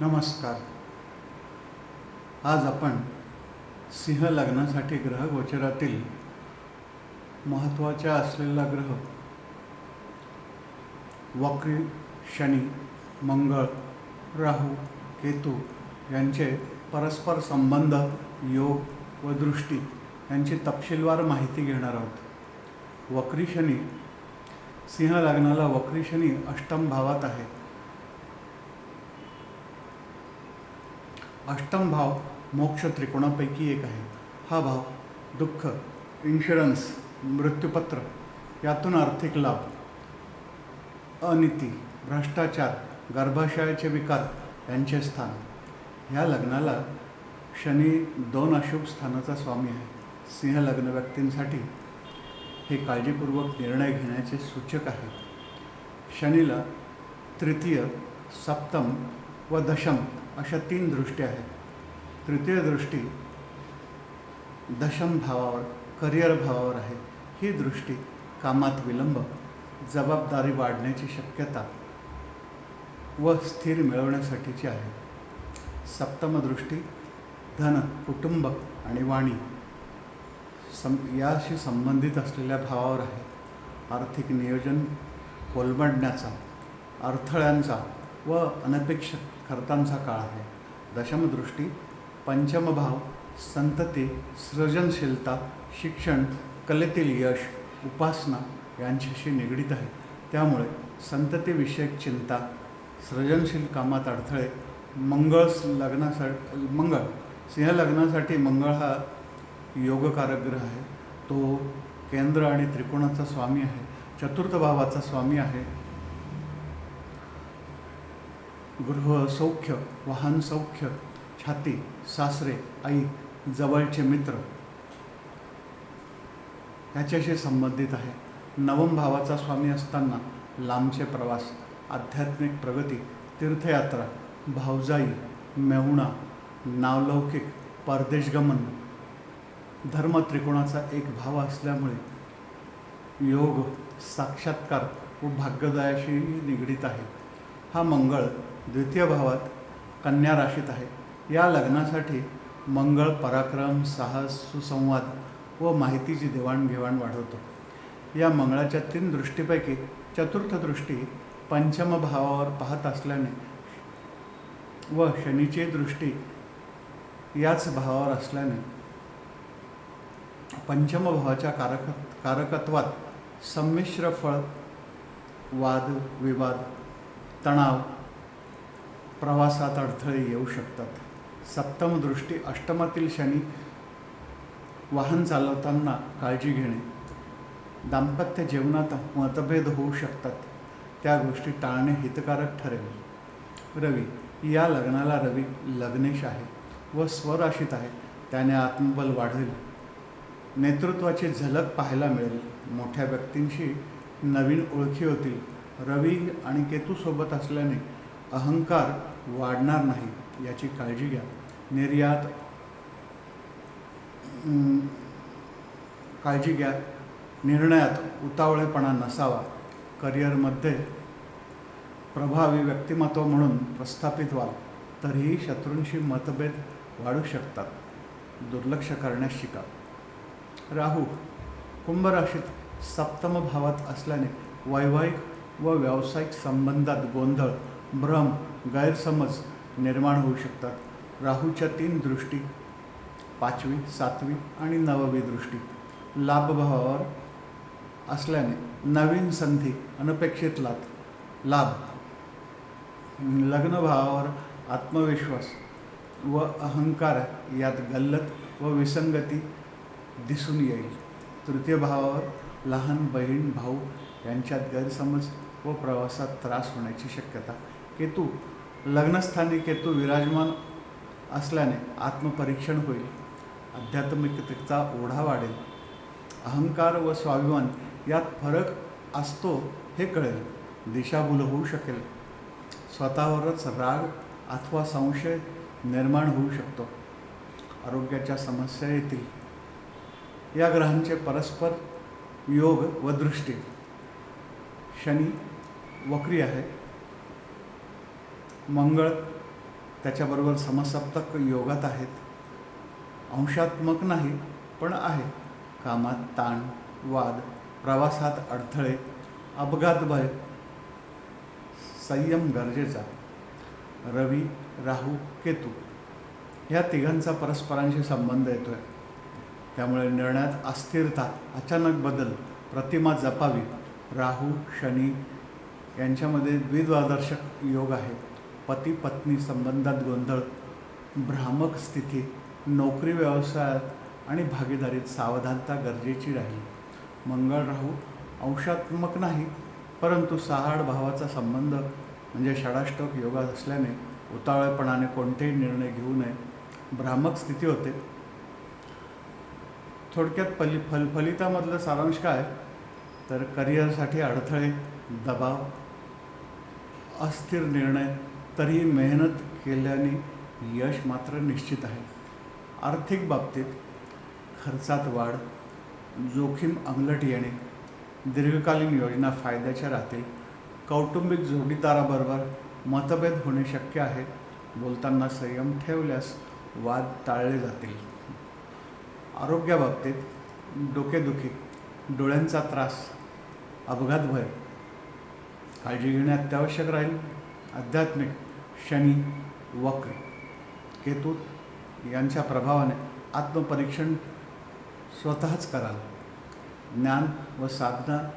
नमस्कार. आज आपण सिंह लग्नासाठी ग्रहगोचरातील महत्त्वाच्या असलेला ग्रह वक्री शनी मंगळ राहू केतू यांचे परस्पर संबंध योग व दृष्टी यांची तपशीलवार माहिती घेणार आहोत. वक्री शनी सिंह लग्नाला वक्री शनी अष्टम भावात आहे. अष्टम भाव मोक्ष त्रिकोणापैकी एक आहे. हा भाव दुःख इन्शुरन्स मृत्यूपत्र यातून आर्थिक लाभ अनिती भ्रष्टाचार गर्भाशयाचे विकार यांचे स्थान. ह्या लग्नाला शनी दोन अशुभ स्थानाचा स्वामी आहे. सिंह लग्न व्यक्तींसाठी हे काळजीपूर्वक निर्णय घेण्याचे सूचक आहे. शनीला तृतीय सप्तम व दशम अशा तीन दृष्टी आहेत. तृतीय दृष्टी दशम भावावर करिअर भावावर आहे. ही दृष्टी कामात विलंब जबाबदारी वाढण्याची शक्यता व स्थिर मिळवण्यासाठीची आहे. सप्तम दृष्टी धन कुटुंब आणि वाणी सं याशी संबंधित असलेल्या भावावर आहे. आर्थिक नियोजन कोलमडण्याचा अडथळ्यांचा व अनपेक्षित खर्तांचा काळ आहे. दशमदृष्टी पंचमभाव संतती सृजनशीलता शिक्षण कलेतील यश उपासना यांच्याशी निगडीत आहे. त्यामुळे संततीविषयक चिंता सृजनशील कामात अडथळे मंगळ लग्नासाठी मंगळ सिंह लग्नासाठी मंगळ हा योगकारक ग्रह आहे. तो केंद्र आणि त्रिकोणाचा स्वामी आहे. चतुर्थ भावाचा स्वामी आहे. गृह सौख्य वाहन सौख्य छाती सासरे आई जवळचे मित्र ह्याच्याशी संबंधित आहे. नवम भावाचा स्वामी असताना लांबचे प्रवास आध्यात्मिक प्रगती तीर्थयात्रा भावजाई मेहुणा नावलौकिक परदेशगमन धर्म त्रिकोणाचा एक भाव असल्यामुळे योग साक्षात्कार व भाग्यदायाशी निगडीत आहे. हा मंगळ द्वितीय भावात कन्या राशीत आहे. या लग्नासाठी मंगळ पराक्रम साहस सुसंवाद व माहितीची देवाणघेवाण वाढवतो. या मंगळाच्या तीन दृष्टीपैकी चतुर्थ दृष्टी पंचम भावावर पाहत असल्याने व शनीची दृष्टी याच भावावर असल्याने पंचम भावाच्या कारक कारकत्वात संमिश्र फळ वाद विवाद तणाव प्रवासात अडथळे येऊ शकतात. सप्तम दृष्टी अष्टमातील शनी वाहन चालवताना काळजी घेणे. दाम्पत्य जीवनात मतभेद होऊ शकतात. त्या गोष्टी टाळणे हितकारक ठरेल. रवी या लग्नाला रवी लग्नेश आहे व स्वराशीत आहे. त्याने आत्मबल वाढेल नेतृत्वाची झलक पाहायला मिळेल. मोठ्या व्यक्तींशी नवीन ओळखी होतील. रवी आणि केतूसोबत असल्याने अहंकार वाढणार नाही याची काळजी घ्या. निर्यात काळजी घ्या. निर्णयात उतावळेपणा नसावा. करिअरमध्ये प्रभावी व्यक्तिमत्व म्हणून प्रस्थापित व्हा तरीही शत्रूंशी मतभेद वाढू शकतात. दुर्लक्ष करण्यास शिका. राहू कुंभ राशीत सप्तम भावात असल्याने वैवाहिक व व्यावसायिक संबंधात गोंधळ भ्रम गैरसमज निर्माण होऊ शकतात. राहूच्या तीन दृष्टी पाचवी सातवी आणि नववी दृष्टी. लाभभावावर असल्याने नवीन संधी अनपेक्षित लाभ लाभ. लग्नभावावर आत्मविश्वास व अहंकार यात गल्लत व विसंगती दिसून येईल. तृतीय भावावर लहान बहीण भाऊ यांच्यात गैरसमज व प्रवासात त्रास होण्याची शक्यता. केतू लग्नस्थानी केतू विराजमान असल्याने आत्मपरीक्षण होईल. आध्यात्मिकतेचा ओढा वाढेल. अहंकार व स्वाभिमान यात फरक असतो हे कळेल. दिशाभूल होऊ शकेल. स्वतःवरच राग अथवा संशय निर्माण होऊ शकतो. आरोग्याच्या समस्या येतील. या ग्रहांचे परस्पर योग व दृष्टी. शनी वक्री आहे. मंगळ त्याच्याबरोबर समसप्तक योगात आहेत. अंशात्मक नाही पण आहे. कामात ताण वाद प्रवासात अडथळे अपघात भय संयम गरजेचा. रवी राहू केतू ह्या तिघांचा परस्परांशी संबंध येतो आहे त्यामुळे निर्णयात अस्थिरता अचानक बदल प्रतिमा जपावी. राहू शनी यांच्यामध्ये द्विद्वादर्शक योग आहे पती पत्नी संबंधात गोंधळ भ्रामक स्थिती नोकरी व्यवसायात आणि भागीदारीत सावधानता गरजेची राहील. मंगळ राहू अंशात्मक नाही परंतु सहाड भावाचा संबंध म्हणजे षडाष्टक योगा असल्याने उतावळेपणाने कोणतेही निर्णय घेऊ नये. भ्रामक स्थिती होते. थोडक्यात फली फल फलितामधलं सारांश काय? तर करिअरसाठी अडथळे दबाव अस्थिर निर्णय तरी मेहनत केल्याने यश मात्र निश्चित आहे. आर्थिक बाबतीत खर्चात वाढ जोखीम अंगलट येणे दीर्घकालीन योजना फायद्याच्या राहतील कौटुंबिक जोडीदाराबरोबर मतभेद होणे शक्य आहे बोलताना संयम ठेवल्यास वाद टाळले जातील. आरोग्याबाबतीत डोकेदुखी डोळ्यांचा त्रास अपघात भय काळजी घेणे अत्यावश्यक राहील. आध्यात्मिक शनी वक्र केतू यांच्या प्रभावाने आत्मपरीक्षण स्वतःच कराल. ज्ञान व साधना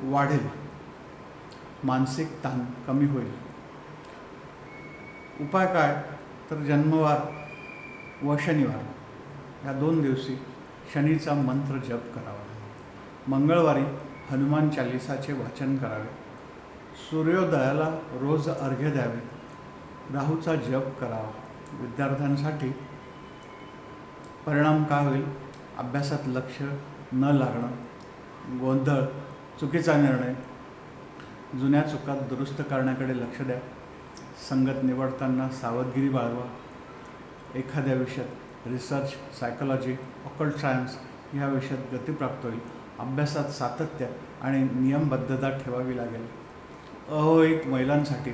वाढेल. मानसिक ताण कमी होईल. उपाय काय? तर जन्मवार व शनिवार. या दोन दिवशी शनीचा मंत्र जप करावा. मंगळवारी हनुमान चालिसाचे वाचन करावे. सूर्योदयाला रोज अर्घ्य द्यावे. राहूचा जप करावा. विद्यार्थ्यांसाठी परिणाम काय होईल? अभ्यासात लक्ष न लागणं. गोंधळ चुकीचा निर्णय. जुन्या चुका दुरुस्त करण्याकडे लक्ष द्या. संगत निवडताना सावधगिरी बाळवा. एखाद्या विषयात रिसर्च सायकोलॉजी ऑकल्ट सायन्स ह्या विषयात गती प्राप्त होईल. अभ्यासात सातत्य आणि नियमबद्धता ठेवावी लागेल. अहोईत महिलांसाठी.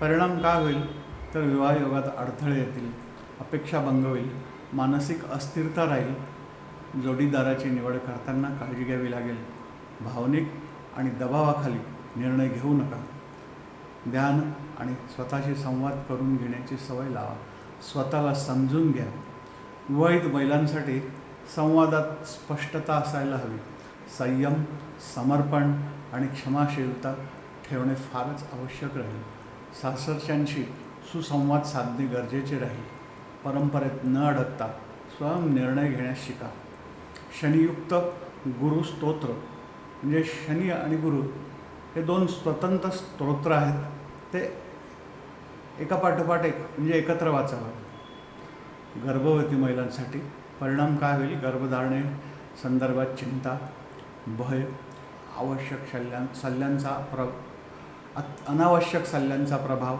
परिणाम काय होईल? तर विवाहयोगात अडथळे येतील अपेक्षा भंग होईल मानसिक अस्थिरता राहील. जोडीदाराची निवड करताना काळजी घ्यावी लागेल. भावनिक आणि दबावाखाली निर्णय घेऊ नका. ध्यान आणि स्वतःशी संवाद करून घेण्याची सवय लावा. स्वतःला समजून घ्या. विवाहित महिलांसाठी संवादात स्पष्टता असायला हवी. संयम समर्पण आणि क्षमाशीलता ठेवणे फारच आवश्यक राहील. सासरच्यांशी सुसंवाद साधणे गरजेचे राहील. परंपरेत न अडकता स्वयं निर्णय घेण्यास शिका. शनियुक्त गुरु स्तोत्र म्हणजे शनी आणि गुरु हे दोन स्वतंत्र स्तोत्र आहेत. ते एका पाठोपाठ एक म्हणजे एकत्र वाचावं. गर्भवती महिलांसाठी परिणाम काय होईल? गर्भधारणे संदर्भात चिंता भय आवश्यक सल्ल्यां सल्ल्यांचा प्र अत- अनावश्यक सल्ल्यांचा प्रभाव.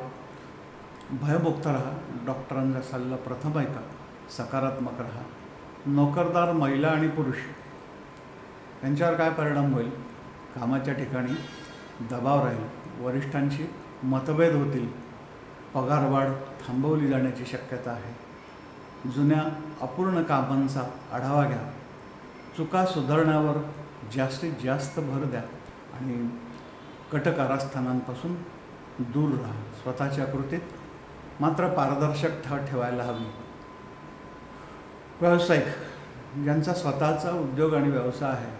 भयमुक्त राहा डॉक्टरांचा सल्ला प्रथम ऐका सकारात्मक राहा. नोकरदार महिला आणि पुरुष यांच्यावर काय परिणाम होईल? कामाच्या ठिकाणी दबाव राहील. वरिष्ठांशी मतभेद होतील. पगारवाढ थांबवली जाण्याची शक्यता आहे. जुन्या अपूर्ण कामांचा आढावा घ्या. चुका सुधारण्यावर जास्तीत जास्त भर द्या आणि कटकारस्थानांपासून दूर राहा. स्वतःच्या कृतीत मात्र पारदर्शक ठेवायला हवी. व्यावसायिक ज्यांचा स्वतःचा उद्योग आणि व्यवसाय आहे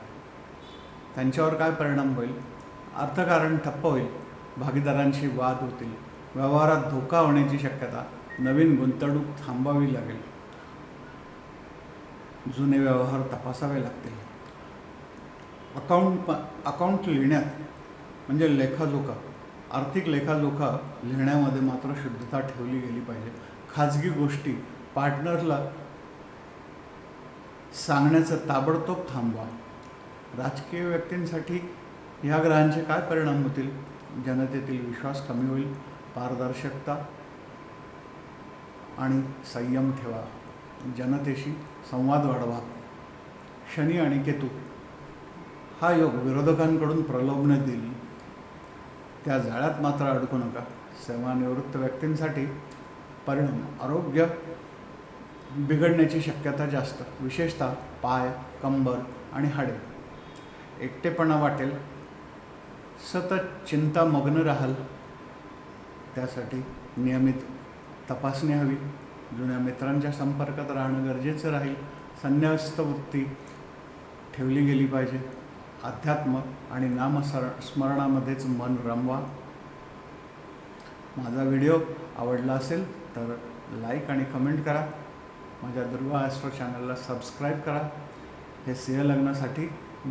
त्यांच्यावर काय परिणाम होईल? अर्थकारण ठप्प होईल भागीदारांशी वाद होतील व्यवहारात धोका होण्याची शक्यता नवीन गुंतवणूक थांबावी लागेल. जुने व्यवहार तपासावे लागतील. अकाउंट अकाउंट लिहिण्यात म्हणजे लेखाजोखा आर्थिक लेखाजोखा लिहिण्यामध्ये मात्र शुद्धता ठेवली गेली पाहिजे. खाजगी गोष्टी पार्टनरला सांगण्याचं ताबडतोब थांबवा. राजकीय व्यक्तींसाठी ह्या ग्रहांचे काय परिणाम होतील? जनतेतील विश्वास कमी होईल पारदर्शकता आणि संयम ठेवा. जनतेशी संवाद वाढवा. शनी आणि केतू हा योग विरोधकांकडून प्रलोभन देईल. त्या जाळ्यात मात्र अडकू नका. सेवानिवृत्त व्यक्तींसाठी परिणाम आरोग्य बिघडण्याची शक्यता जास्त. विशेषतः पाय कंबर आणि हाडे. एकटेपणा वाटेल. सतत चिंतामग्न राहाल. त्यासाठी नियमित तपासणी हवी. जुन्या मित्रांच्या संपर्कात राहणं गरजेचं राहील. संन्यास्त वृत्ती ठेवली गेली पाहिजे. अध्यात्म आणि नामसर स्मरणामध्येच मन रमवा. माझा व्हिडिओ आवडला असेल तर लाईक आणि कमेंट करा. माझ्या दुर्गा ॲस्ट्रो चॅनलला सबस्क्राईब करा. हे सिंहलग्नासाठी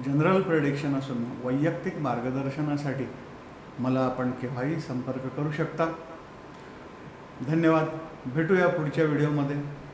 जनरल प्रेडिक्शन असून वैयक्तिक मार्गदर्शनासाठी मला आपण केव्हाही संपर्क करू शकता. धन्यवाद. भेटूया पुढच्या व्हिडिओमध्ये.